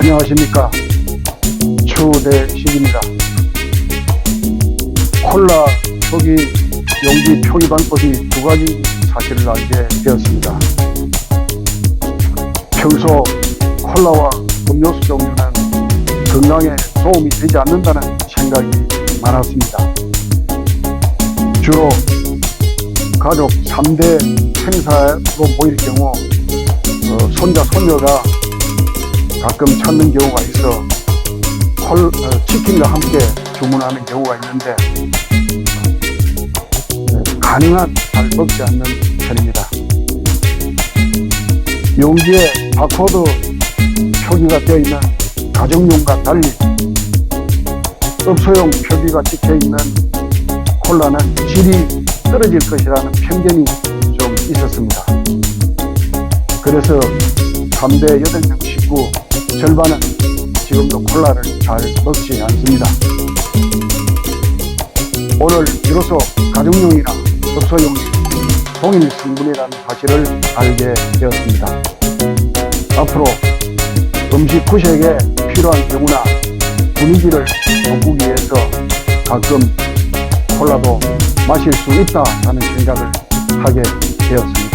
안녕하십니까 추대식입니다. 콜라 표기 용기 표기 방법이 두 가지 사실을 알게 되었습니다. 평소 콜라와 음료수 종류는 건강에 도움이 되지 않는다는 생각이 많았습니다. 주로 가족 3대 행사로 모일 경우 어, 손자 손녀가 가끔 찾는 경우가 있어 콜, 어, 치킨과 함께 주문하는 경우가 있는데 어, 가능한 잘 먹지 않는 편입니다. 용기에 바코드 표기가 되어 있는 가정용과 달리 업소용 표기가 찍혀 있는 콜라는 질이 떨어질 것이라는 편견이 좀 있었습니다. 그래서 3대 8명 식구 절반은 지금도 콜라를 잘 먹지 않습니다. 오늘 비로소 가정용이나 업소용이 동일 성분이라는 사실을 알게 되었습니다. 앞으로 음식 구색에 필요한 경우나 분위기를 돋구기 위해서 가끔 콜라도 마실 수 있다라는 생각을 하게 되었습니다.